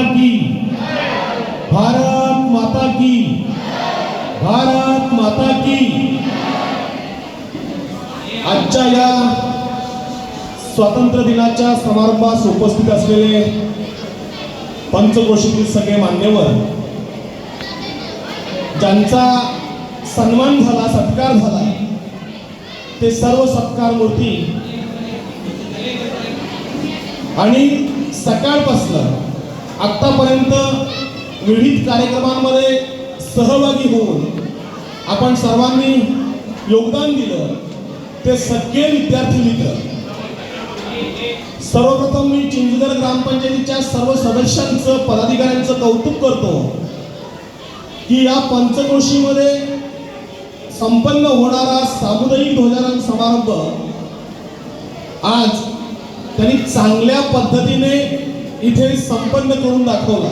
माता की। भारत माता की। भारत माता की। आजच्या या स्वातंत्र्य दिनाच्या समारंभास उपस्थित असलेले पंचक्रोशीतील सगळे मान्यवर ज्यांचा सन्मान झाला सत्कार झाला ते सर्व सत्कार मूर्ती आणि सकाळपासनं आत्तापर्यंत विविध कार्यक्रमांमध्ये सहभागी होऊन आपण सर्वांनी योगदान दिलं ते सगळे विद्यार्थी मित्र. सर्वप्रथम मी चिंचगड ग्रामपंचायतीच्या सर्व सदस्यांचं पदाधिकाऱ्यांचं कौतुक करतो की या पंचक्रोशीमध्ये संपन्न होणारा सामुदायिक ध्वजारोहण समारंभ आज त्यांनी चांगल्या पद्धतीने इथे संपन्न करून दाखवला.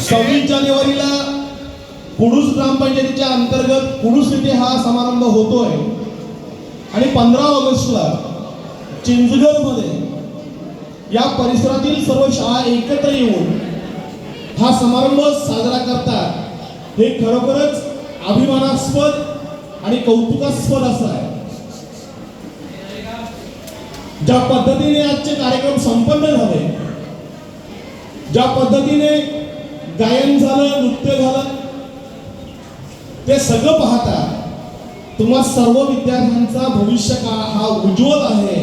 सव्वीस जानेवारीला कुडूस ग्रामपंचायतीच्या अंतर्गत कुडूस इथे हा समारंभ होतोय. आणि पंधरा ऑगस्टला चिंचगडमध्ये या परिसरातील सर्व शाळा एकत्र येऊन हा समारंभ साजरा करतात. हे खरोखरच अभिमानास्पद आणि कौतुकास्पद असं आहे. ज्या पद्धतीने आजचे कार्य ज्या पद्धतीने गायन झालं नृत्य झालं ते सगळं पाहता तुम्हा सर्व विद्यार्थ्यांचा भविष्य काळ हा उज्ज्वल आहे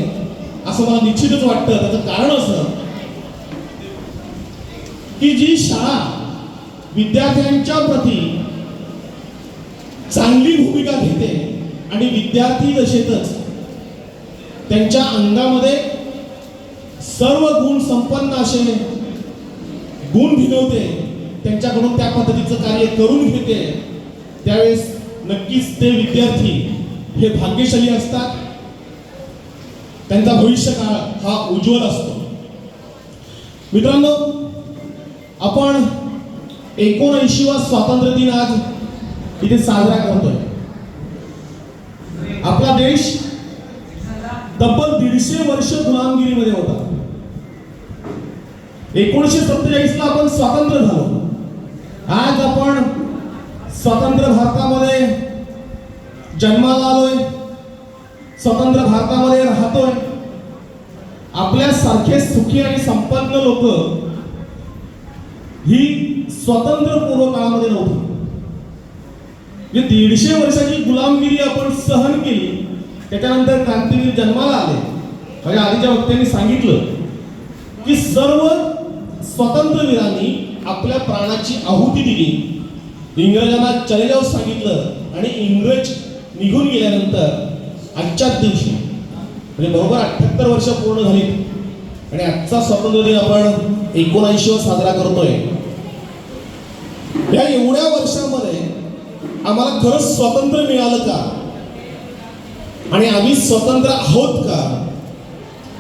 असं मला निश्चितच वाटतं. त्याचं कारण असं की जी शाळा विद्यार्थ्यांच्या प्रती चांगली भूमिका घेते आणि विद्यार्थी दशेतच त्यांच्या अंगामध्ये सर्व गुण संपन्न असे गुण भिनवते त्यांच्याकडून त्या पद्धतीचं कार्य करून घेते. त्यावेळेस नक्कीच ते विद्यार्थी हे भाग्यशाली असतात. त्यांचा भविष्य काळ हा उज्ज्वल असतो. मित्रांनो आपण एकोणऐंशीवा स्वातंत्र्य दिन आज इथे साजरा करतोय. आपला देश तब्बल दीडशे वर्ष गुलामगिरीमध्ये होता. एकोणीसशे सत्तेचाळीस ला आपण स्वातंत्र्य झालो. आज आपण स्वतंत्र भारतामध्ये जन्माला आलोय. स्वतंत्र भारतामध्ये राहतोय. आपल्यासारखे सुखी आणि संपन्न लोक ही स्वतंत्र पूर्व काळामध्ये नव्हती. म्हणजे दीडशे वर्षाची गुलामगिरी आपण सहन केली त्याच्यानंतर क्रांतीवीर जन्माला आले. म्हणजे आधीच्या वक्त्यांनी सांगितलं की सर्व स्वातंत्र्यवीरांनी आपल्या प्राणाची आहुती दिली. इंग्रजांना चलेजाऊ सांगितलं आणि इंग्रज निघून गेल्यानंतर आजच्याच दिवशी म्हणजे बरोबर अठ्ठ्याहत्तर वर्ष पूर्ण झाली आणि आजचा स्वातंत्र्य दिन आपण एकोणऐंशी साजरा करतोय. या एवढ्या वर्षामध्ये आम्हाला खरंच स्वातंत्र्य मिळालं का? आणि आम्ही स्वतंत्र आहोत का?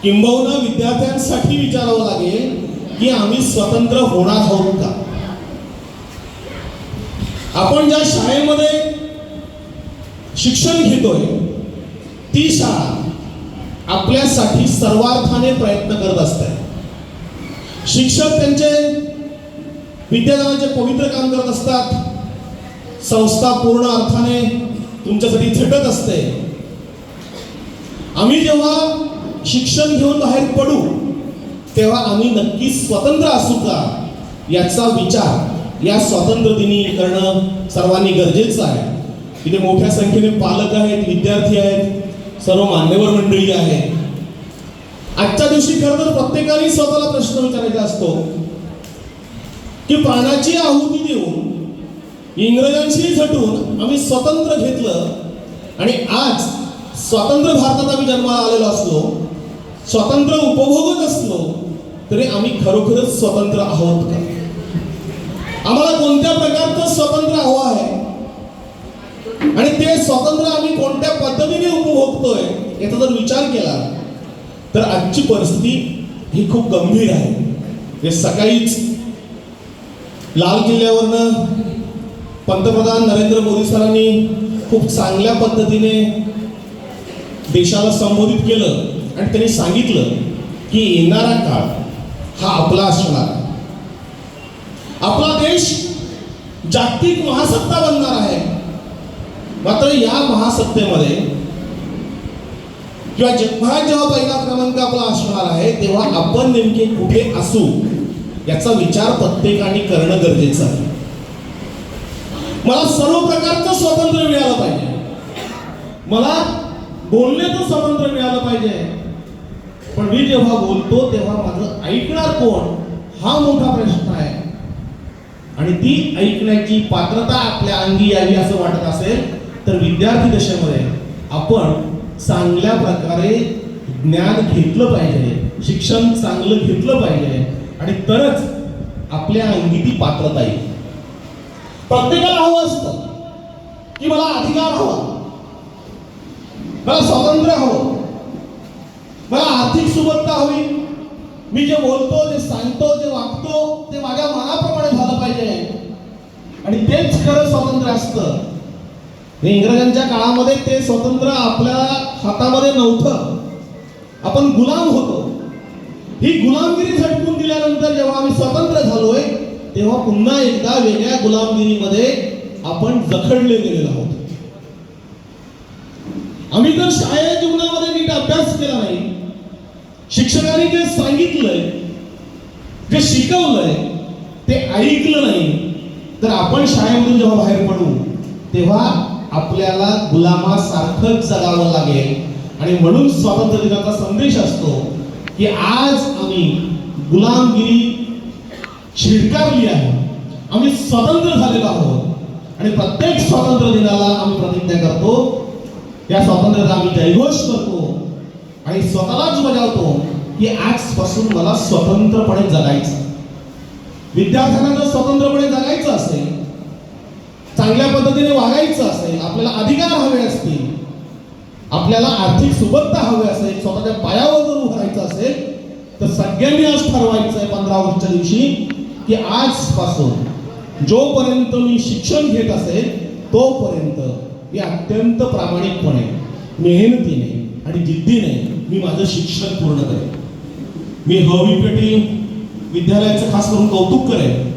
किंबहुना विद्यार्थ्यांसाठी विचारावं लागेल की आम्ही स्वतंत्र होणार आहोत का? आपण ज्या शाळेमध्ये शिक्षण घेतोय ती शाळा आपल्यासाठी सर्वार्थाने प्रयत्न करत असते. शिक्षक त्यांचे विद्यादानाचे पवित्र काम करत असतात संस्था पूर्ण अर्थाने तुमच्यासाठी झटत असते. आम्ही जेव्हा शिक्षण घेऊन बाहेर पडू तेव्हा आम्ही नक्की स्वतंत्र असू का? याचा विचार या स्वातंत्र्य दिनी करणं सर्वांनी गरजेचं आहे. तिथे मोठ्या संख्येने पालक आहेत विद्यार्थी आहेत सर्व मान्यवर मंडळी आहे आजच्या दिवशी खरं तर प्रत्येकाने स्वतःला प्रश्न विचारायचा असतो की प्राणाची आहुती देऊन इंग्रजांशी झटून आम्ही स्वतंत्र घेतलं आणि आज स्वतंत्र भारतात आम्ही जन्माला आलेलो असलो स्वातंत्र्य उपभोगत असलो तरी आम्ही खरोखरच स्वतंत्र आहोत का? आम्हाला कोणत्या प्रकारचं स्वातंत्र्य हवं आहे? आणि ते स्वातंत्र्य आम्ही कोणत्या पद्धतीने उपभोगतोय याचा जर विचार केला तर आजची परिस्थिती ही खूप गंभीर आहे. हे सकाळीच लाल किल्ल्यावरनं पंतप्रधान नरेंद्र मोदी सरांनी खूप चांगल्या पद्धतीने देशाला संबोधित केलं. आणि त्यांनी सांगितलं की येणारा काळ हा आपला असणार. आपला देश जागतिक महासत्ता बनणार आहे. मात्र या महासत्तेमध्ये किंवा जेव्हा जेव्हा पहिला क्रमांक आपला असणार आहे तेव्हा आपण नेमके कुठे असू याचा विचार प्रत्येकाने करणं गरजेचं आहे. मला सर्व प्रकारचं स्वातंत्र्य मिळालं पाहिजे. मला बोलण्याचं स्वातंत्र्य मिळालं पाहिजे. पण मी जेव्हा बोलतो तेव्हा माझं ऐकणार कोण? हा मोठा प्रश्न आहे. आणि ती ऐकण्याची पात्रता आपल्या अंगी यावी असं वाटत असेल तर विद्यार्थी दशेमध्ये आपण चांगल्या प्रकारे ज्ञान घेतलं पाहिजे शिक्षण चांगलं घेतलं पाहिजे आणि तरच आपल्या अंगी ती पात्रता येईल. प्रत्येकाला हवं असतं की मला अधिकार हवा. मला स्वातंत्र्य हवं. मला आर्थिक सुबत्ता हवी मी जे बोलतो जे सांगतो जे वागतो ते माझ्या मनाप्रमाणे झालं पाहिजे. आणि तेच खरं स्वातंत्र्य असतं. हे इंग्रजांच्या काळामध्ये ते स्वातंत्र्य आपल्या हातामध्ये नव्हतं. आपण गुलाम होतो. ही गुलामगिरी झटकून दिल्यानंतर जेव्हा आम्ही स्वतंत्र झालोय तेव्हा पुन्हा एकदा वेगळ्या गुलामगिरीमध्ये आपण जखडले गेलेलो आहोत. आम्ही तर शाळेच्या जीवनामध्ये नीट अभ्यास केला नाही. शिक्षकांनी जे सांगितलंय जे शिकवलंय ते ऐकलं नाही. तर आपण शाळेमधून जेव्हा बाहेर पडू तेव्हा आपल्याला गुलामासारखंच जगावं लागेल. आणि म्हणून स्वातंत्र्य दिनाचा संदेश असतो की आज आम्ही गुलामगिरी शिडकारली आहे. आम्ही स्वतंत्र झालेलो आहोत. आणि प्रत्येक स्वातंत्र्य दिनाला आम्ही प्रतिज्ञा करतो. या स्वातंत्र्याचा आम्ही जयघोष करतो. आणि स्वतःलाच बजावतो की आजपासून मला स्वतंत्रपणे जगायचं. विद्यार्थ्यांना जर स्वतंत्रपणे जगायचं असेल चांगल्या पद्धतीने वागायचं असेल आपल्याला अधिकार हवे असतील आपल्याला आर्थिक सुबत्ता हवी असेल स्वतःच्या पायावर जर उभारायचं असेल तर सगळ्यांनी आज ठरवायचं आहे पंधरा ऑगस्टच्या दिवशी की आजपासून जोपर्यंत मी शिक्षण घेत असेल तोपर्यंत मी अत्यंत प्रामाणिकपणे मेहनतीने आणि जिद्दीने मी माझं शिक्षण पूर्ण करेन. मी हवी पेटी विद्यालयाचं खास करून कौतुक करेन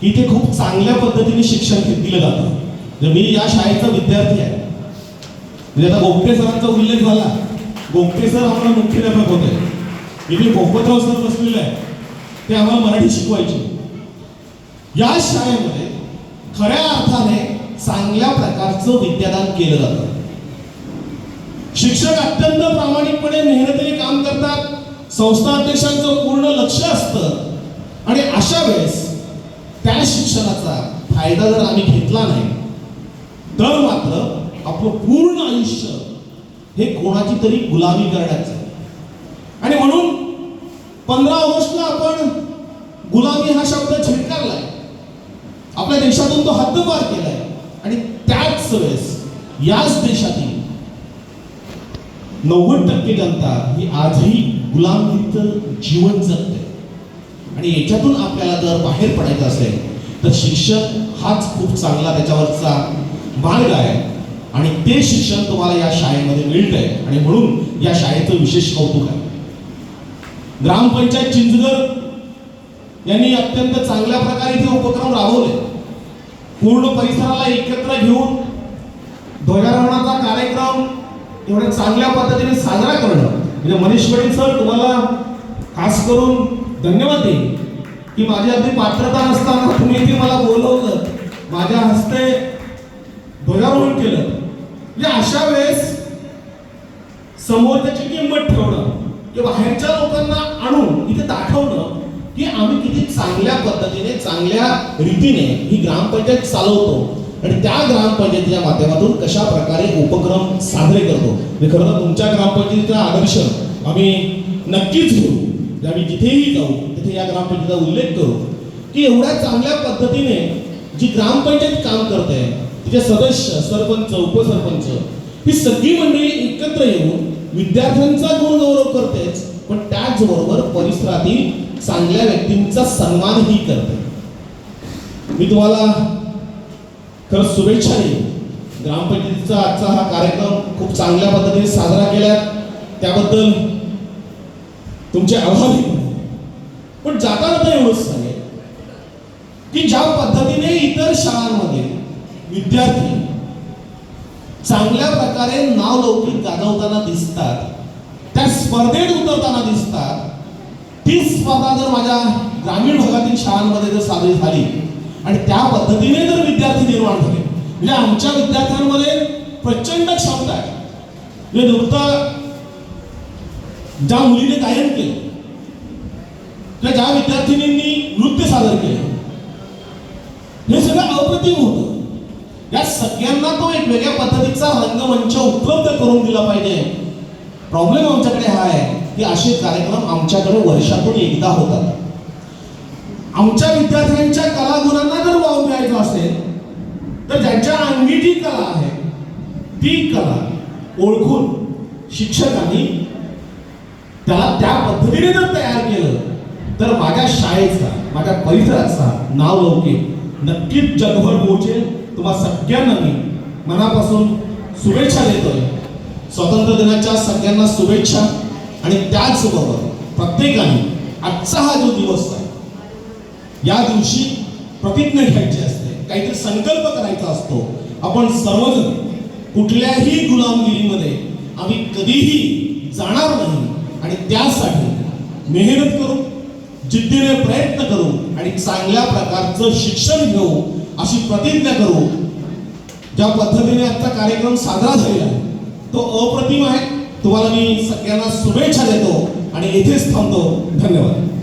की इथे खूप चांगल्या पद्धतीने शिक्षण दिलं जातं. म्हणजे मी या शाळेचा विद्यार्थी आहे. म्हणजे आता गोगटे सरांचा उल्लेख झाला. गोमटे सर आम्हाला मुख्याध्यापक होते. इथे पोपतराव सर बसलेले आहे ते आम्हाला मराठी शिकवायचे. या शाळेमध्ये खऱ्या अर्थाने चांगल्या प्रकारचं विद्यादान केलं जातं. शिक्षक अत्यंत प्रामाणिकपणे मेहनतीने काम करतात. संस्था अध्यक्षांचं पूर्ण लक्ष असतं. आणि अशा वेळेस त्या शिक्षणाचा फायदा जर आम्ही घेतला नाही तर मात्र आपलं पूर्ण आयुष्य हे कोणाची तरी गुलामी करण्याचं. आहे. आणि म्हणून पंधरा ऑगस्टला आपण गुलामी हा शब्द झिडकारलाय. आपल्या देशातून तो हद्दपार केलाय. आणि त्याच वेळेस याच देशातील नव्वद टक्के जनता ही आजही गुलामगिरीचं जीवन जगते. आणि याच्यातून आपल्याला जर बाहेर पडायचं असेल तर शिक्षण हाच खूप चांगला त्याच्यावरचा मार्ग आहे. आणि ते शिक्षण तुम्हाला या शाळेमध्ये मिळतंय. आणि म्हणून या शाळेचं विशेष कौतुक आहे. ग्रामपंचायत चिंचगड यांनी अत्यंत चांगल्या प्रकारे हे उपक्रम राबवले. पूर्ण परिसराला एकत्र घेऊन ध्वजारोहणाचा कार्यक्रम एवढ्या चांगल्या पद्धतीने साजरा करणं. म्हणजे मनीष सर तुम्हाला खास करून धन्यवाद देईन की माझी अगदी पात्रता नसताना तुम्ही इथे मला बोलवलं. माझ्या हस्ते ध्वजारोहण केलं. म्हणजे अशा वेळेस समोर त्याची किंमत ठेवणं किंवा बाहेरच्या लोकांना आणून इथे दाखवणं की आम्ही किती चांगल्या पद्धतीने चांगल्या रीतीने ही ग्रामपंचायत चालवतो. आणि त्या ग्रामपंचायतीच्या माध्यमातून कशा प्रकारे उपक्रम साजरे करतो? मी खरं तर तुमच्या ग्रामपंचायतीचा आदर्श आम्ही नक्कीच घेऊ. म्हणजे आम्ही जिथेही जाऊ तिथे या ग्रामपंचायतीचा उल्लेख करू की एवढ्या चांगल्या पद्धतीने जी ग्रामपंचायत काम करते तिचे सदस्य सरपंच उपसरपंच ही सगळी मंडळी एकत्र येऊन विद्यार्थ्यांचा गुणगौरव करतेच पण त्याचबरोबर परिसरातील चांगल्या व्यक्तींचा सन्मानही करते. मी तुम्हाला खरंच शुभेच्छा ग्रामपंचायतीचा आजचा हा कार्यक्रम खूप चांगल्या पद्धतीने साजरा केला त्याबद्दल तुमचे आभारी पण जाता तर एवढंच सांगेल की ज्या पद्धतीने इतर शाळांमध्ये विद्यार्थी चांगल्या प्रकारे नाव लौकिक गाजवताना दिसतात त्या स्पर्धेत उतरताना दिसतात ती स्पर्धा जर माझ्या ग्रामीण भागातील शाळांमध्ये जर साजरी झाली आणि त्या पद्धतीने जर विद्यार्थी निर्माण झाले. म्हणजे आमच्या विद्यार्थ्यांमध्ये प्रचंड क्षमता आहे. म्हणजे नुकतं ज्या मुलीने गायन केलं किंवा ज्या विद्यार्थिनींनी नृत्य सादर केलं हे सगळं अप्रतिम होतं. या सगळ्यांना तो एक वेगळ्या पद्धतीचा रंगमंच उपलब्ध करून दिला पाहिजे. प्रॉब्लेम आमच्याकडे हा आहे की असे कार्यक्रम आमच्याकडे वर्षातून एकदा होतात. आमच्या विद्यार्थ्यांच्या कलागुणांना जर वाव द्यायचं असेल तर ज्यांच्या अंगी जी कला आहे ती कला ओळखून शिक्षकांनी त्याला त्या पद्धतीने जर तयार केलं तर माझ्या शाळेचा माझ्या परिसराचा नाव लौकिक नक्कीच जगभर पोहोचेल. तुम्हा सगळ्यांना मी मनापासून शुभेच्छा देतोय स्वातंत्र्य दिनाच्या सगळ्यांना शुभेच्छा. आणि त्याचबरोबर प्रत्येकाने आजचा हा जो दिवस आहे या दिवशी प्रतिज्ञा घ्यायची असते. काहीतरी संकल्प करायचा असतो. आपण सर्वजण कुठल्याही गुलामगिरीमध्ये आम्ही कधीही जाणार नाही. आणि त्यासाठी मेहनत करू जिद्दीने प्रयत्न करू आणि चांगल्या प्रकारचं शिक्षण घेऊ अशी प्रतिज्ञा करू. ज्या पद्धतीने आजचा कार्यक्रम साजरा झालेला आहे तो अप्रतिम आहे. तुम्हाला मी सगळ्यांना शुभेच्छा देतो आणि येथेच थांबतो. धन्यवाद.